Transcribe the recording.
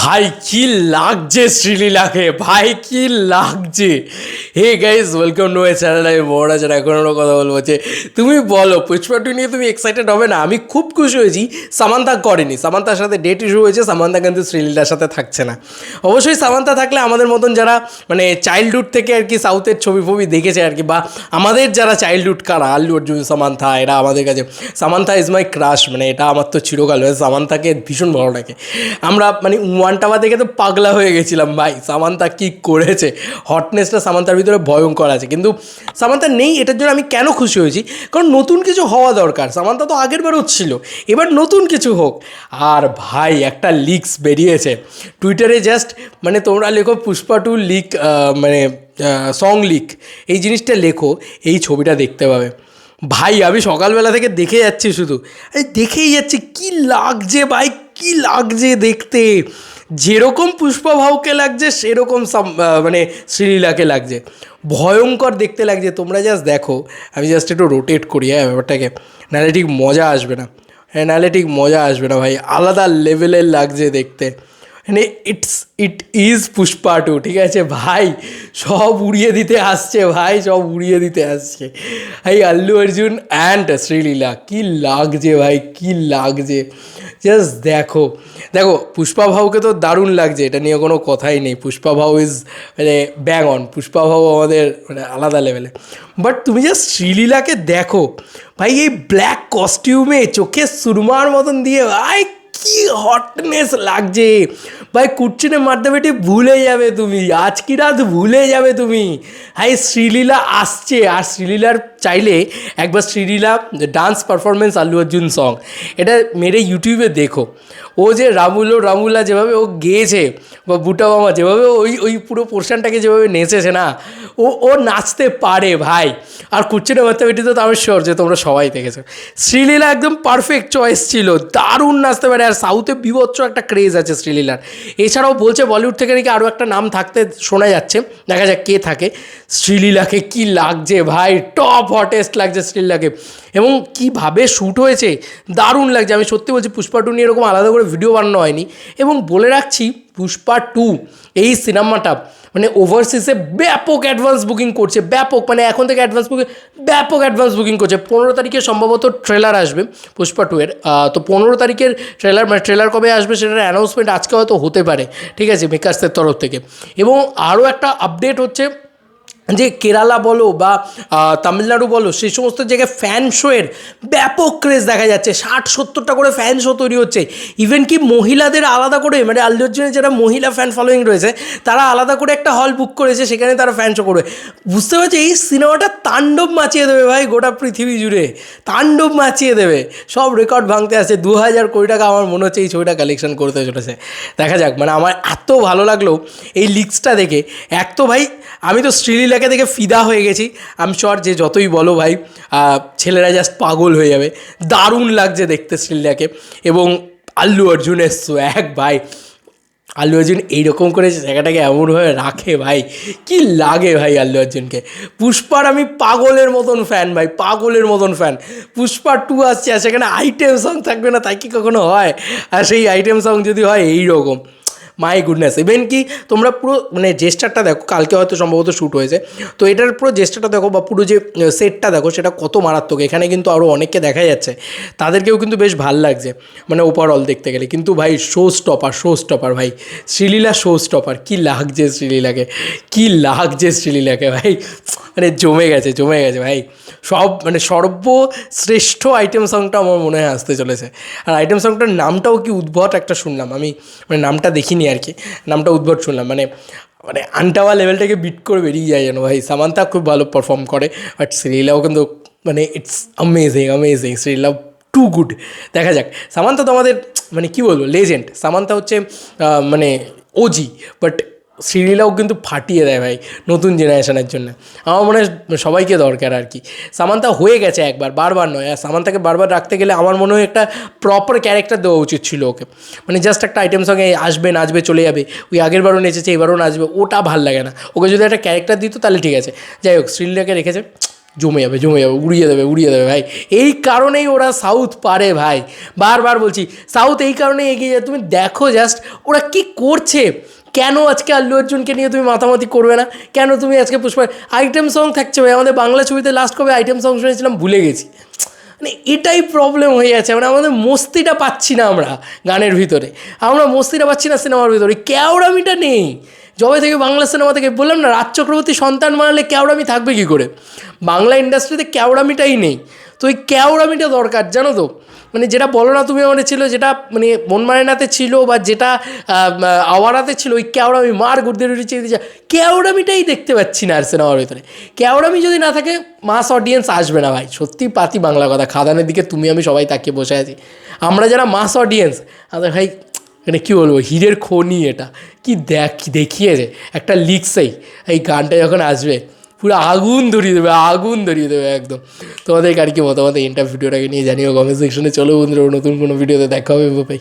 ভাই, কি লাগছে শ্রীলীলাকে? ভাই, কি লাগছে? Hey guys welcome to my channel আমি মহারাজ এখন আমরা কথা বলব যে তুমি বলো, পুষ্পা টু নিয়ে তুমি এক্সাইটেড হবে না? আমি খুব খুশি হয়েছি, সামান্তা করেনি। সামান্তার সাথে ডেট ইস্যু হয়েছে, সামান্তা কিন্তু শ্রীলীলার সাথে থাকছে না। অবশ্যই সামান্তা থাকলে আমাদের মতন যারা মানে চাইল্ডহুড থেকে আর কি সাউথের ছবি ফবি দেখেছে আর কি, বা আমাদের যারা চাইল্ডহুড কারা, আল্লু, অর্জুন সামান্থা এরা আমাদের কাছে সামান্থা ইজ মাই ক্রাশ মানে এটা আমার তো চিরকাল মানে সামান্থাকে ভীষণ ভালো লাগে। আমরা মানে টাওয়া দেখে তো পাগলা হয়ে গেছিলাম, ভাই। সামান্তা কি করেছে? হটনেসটা সামান্তার ভিতরে ভয়ঙ্কর আছে। কিন্তু সামান্তা নেই, এটার জন্য আমি কেন খুশি হয়েছি? কারণ নতুন কিছু হওয়া দরকার। সামান্তা তো আগের বারও ছিল। এবার নতুন কিছু হোক। আর ভাই, একটা লিক্স বেরিয়েছে। টুইটারে জাস্ট মানে তোমরা লেখো পুষ্পা টু লিক মানে সং লিক এই জিনিসটা লেখো, এই ছবিটা দেখতে পাবে। ভাই, আমি সকালবেলা থেকে দেখে যাচ্ছি শুধু। দেখেই যাচ্ছি, কি লাগছে ভাই, কি লাগছে দেখতে? যেরকম পুষ্পভাউকে লাগছে, সেরকম মানে শ্রীলীলাকে লাগছে। ভয়ঙ্কর দেখতে লাগছে। তোমরা জাস্ট দেখো। আমি জাস্ট একটু রোটেট করি হ্যাঁ ব্যাপারটাকে। নাহলে ঠিক মজা আসবে না। হ্যাঁ নাহলে ঠিক মজা আসবে না ভাই। আলাদা লেভেলের লাগছে দেখতে। মানে it's it is Pushpa two ঠিক আছে? ভাই, সব উড়িয়ে দিতে আসছে, ভাই, সব উড়িয়ে দিতে আসছে। ভাই, আল্লু অর্জুন অ্যান্ড শ্রীলীলা, কি লাগছে ভাই, কি লাগছে? জাস্ট দেখো দেখো পুষ্পা ভাউকে তো দারুণ লাগছে, এটা নিয়ে কোনো কথাই নেই। পুষ্পা ভাউ ইজ মানে ব্যাং অন পুষ্পা ভাউ আমাদের মানে আলাদা লেভেলে বাট তুমি জাস্ট শ্রীলীলাকে দেখো, ভাই, এই ব্ল্যাক কস্টিউমে চোখে সুরমার মতন দিয়ে, ভাই, কি হটনেস লাগছে। ভাই কুটচিনে মারতে বেটি ভুলে যাবে তুমি। আজ কি রাত ভুলে যাবে তুমি। হাই শ্রীলীলা আসছে। আর শ্রীলীলার চাইলে একবার Sreeleela dance performance Allu Arjun song এটা মেরে ইউটিউবে দেখো। ও যে রামুলো, রামুলা যেভাবে ও গেয়েছে বা বুটা মামা যেভাবে ওই ওই পুরো পোর্শনটাকে যেভাবে নেচেছে না, ও ও নাচতে পারে ভাই। আর কুচ্চিনে মারতে বেটি তো আমি শিওর যে তোমরা সবাই দেখেছ। শ্রীলীলা একদম পারফেক্ট চয়েস ছিল, দারুণ নাচতে পারে। আর সাউথে বিভৎস একটা ক্রেজ আছে শ্রীলীলার। এছাড়াও বলছে বলিউড থেকে নাকি আরও একটা নাম থাকতে শোনা যাচ্ছে, দেখা যাক কে থাকে। শ্রীলীলাকে কি লাগছে ভাই টপ হটেস্ট লাগছে শ্রীলীলাকে। এবং কীভাবে শ্যুট হয়েছে, দারুণ লাগছে। আমি সত্যি বলছি, পুষ্পা টু নিয়ে এরকম আলাদা করে ভিডিও বানানো হয়নি। এবং বলে রাখছি, পুষ্পা টু এই সিনেমাটা মানে ওভারসিসে ব্যাপক অ্যাডভান্স বুকিং করছে, ব্যাপক মানে এখন থেকে অ্যাডভান্স বুকিং ব্যাপক অ্যাডভান্স বুকিং করছে। পনেরো তারিখে সম্ভবত ট্রেলার আসবে পুষ্পা টু এর। তো পনেরো তারিখের ট্রেলার মানে ট্রেলার কবে আসবে সেটার অ্যানাউন্সমেন্ট আজকে হয়তো হতে পারে। ঠিক আছে মেকার্সের তরফ থেকে। এবং আরও একটা আপডেট হচ্ছে যে কেরালা বলো বা তামিলনাড়ু বলো, সেই সমস্ত জায়গায় ফ্যান শোয়ের ব্যাপক ক্রেজ দেখা যাচ্ছে। ষাট, সত্তরটা করে ফ্যান শো তৈরি হচ্ছে। ইভেন কি মহিলাদের আলাদা করে মানে আল্লু অর্জুনের যারা মহিলা ফ্যান ফলোয়িং রয়েছে, তারা আলাদা করে একটা হল বুক করেছে, সেখানে তারা ফ্যান শো করবে। বুঝতে পারছি? এই সিনেমাটা তাণ্ডব মাচিয়ে দেবে ভাই, গোটা পৃথিবী জুড়ে। তাণ্ডব মাচিয়ে দেবে। সব রেকর্ড ভাঙতে আসছে। দু হাজার কোটি টাকা আমার মনে হচ্ছে এই ছবিটা কালেকশন করতে চলেছে। দেখা যাক মানে আমার এত ভালো লাগল এই লিক্সটা দেখে। এক তো ভাই, আমি তো শ্রীলীলাকে দেখে ফিদা হয়ে গেছি। আমি শর যে যতই বলো ভাই ছেলেরা জাস্ট পাগল হয়ে যাবে। দারুণ লাগছে দেখতে শ্রীলীলাকে এবং আল্লু অর্জুনের এক ভাই। আল্লু অর্জুন এইরকম করে জায়গাটাকে এমনভাবে রাখে, ভাই। কি লাগে ভাই আল্লু অর্জুনকে। পুষ্পার আমি পাগলের মতন ফ্যান ভাই। পাগলের মতন ফ্যান পুষ্পা টু আসছে আর সেখানে আইটেম সং থাকবে না, তাই কি কখনো হয়? আর সেই আইটেম সং যদি হয় এই রকম মাই গুডনেস ইভেন কি তোমরা পুরো মানে জেস্টারটা দেখো, কালকে হয়তো সম্ভবত শ্যুট হয়েছে। তো এটার পুরো জেস্টারটা দেখো বা পুরো যে সেটটা দেখো সেটা কত মারাত্মক। এখানে কিন্তু আরও অনেককে দেখা যাচ্ছে। তাদেরকেও কিন্তু বেশ ভালো লাগছে মানে ওভারঅল দেখতে গেলে। কিন্তু ভাই শো স্টপার শো স্টপার ভাই। শ্রীলীলা শো স্টপার কী লাগছে শ্রীলীলাকে, কী লাগছে শ্রীলীলাকে ভাই। মানে জমে গেছে জমে গেছে ভাই। সব মানে সর্বশ্রেষ্ঠ আইটেম সংটা আমার মনে হয় আসতে চলেছে। আর আইটেম সংটার নামটাও কি উদ্ভট একটা শুনলাম। আমি মানে নামটা দেখিনি আর কি নামটা উদ্ভট শুনলাম মানে মানে আন্টাওয়া লেভেলটাকে বিট করে বেরিয়ে যায় যেন ভাই। সামান্তা খুব ভালো পারফর্ম করে বাট শ্রীলাও কিন্তু মানে it's amazing amazing Sreela too good দেখা যাক। সামান্তা তো আমাদের মানে কী বলব লেজেন্ড সামান্তা হচ্ছে মানে ওজি বাট শ্রীলীলাও কিন্তু ফাটিয়ে দেয় ভাই নতুন জেনারেশনের জন্য। আমার মনে হয় সবাইকে দরকার আর কি। সামান্তা হয়ে গেছে একবার, বারবার নয়। আর সামান্তাকে বারবার রাখতে গেলে আমার মনে হয় একটা প্রপার ক্যারেক্টার দেওয়া উচিত ছিল ওকে। মানে জাস্ট একটা আইটেম সঙ্গে আসবে, নাচবে, চলে যাবে। ওই আগের বারও নেচেছে, এবারও নাচবে, ওটা ভালো লাগে না। ওকে যদি একটা ক্যারেক্টার দিত তাহলে ঠিক আছে। যাই হোক শ্রীলীলাকে রেখেছে, জমে যাবে জমে যাবে, উড়িয়ে দেবে উড়িয়ে দেবে ভাই। এই কারণেই ওরা সাউথ পারে ভাই। বারবার বলছি সাউথ এই কারণে এগিয়ে যায়। তুমি দেখো জাস্ট ওরা কি করছে? কেন আজকে আল্লু অর্জুনকে নিয়ে তুমি মাতামাতি করবে না? কেন তুমি আজকে পুষ্পা আইটেম সং থাকছে ভাই, আমাদের বাংলা ছবিতে লাস্ট কবে আইটেম সং শুনেছিলাম, ভুলে গেছি। মানে এটাই প্রবলেম হয়ে যাচ্ছে মানে আমাদের মস্তিটা পাচ্ছি না আমরা গানের ভিতরে। আমরা মস্তিটা পাচ্ছি না সিনেমার ভিতরে ক্যাওড়ামিটা নেই। যবে থেকে বাংলা সিনেমা থেকে বললাম না, রাজ চক্রবর্তী সন্তান বানালে ক্যাওড়ামি থাকবে কী করে? বাংলা ইন্ডাস্ট্রিতে ক্যাওড়ামিটাই নেই। তো ওই ক্যাওড়ামিটা দরকার, জানো তো? মানে যেটা বলো না তুমি আমাদের ছিল, যেটা মানে মন মায়নাতে ছিল বা যেটা আওয়ারাতে ছিল, ওই ক্যাওড়ামি মার গুর্দে রুটি চেয়ে দিচ্ছে ক্যাওড়ামিটাই দেখতে পাচ্ছি না আর সিনেমার ভিতরে। ক্যাওড়ামি যদি না থাকে মাস অডিয়েন্স আসবে না ভাই। সত্যি পাতি বাংলা কথা। খাদানের দিকে তুমি, আমি সবাই তাকিয়ে বসে আছি। আমরা যারা মাস অডিয়েন্স আমাদের ভাই মানে কী বলব, হীরের খনি এটা। কি দেখ দেখিয়েছে একটা লিক্সেই এই গানটা যখন আসবে পুরো আগুন ধরিয়ে দেবে, আগুন ধরিয়ে দেবে একদম। তোমাদের আর কি মতামত? এন্টার ভিডিওটাকে নিয়ে জানিও কমেন্ট সেকশনে চলো বন্ধুরা, নতুন কোনো ভিডিওতে দেখা হবে বাই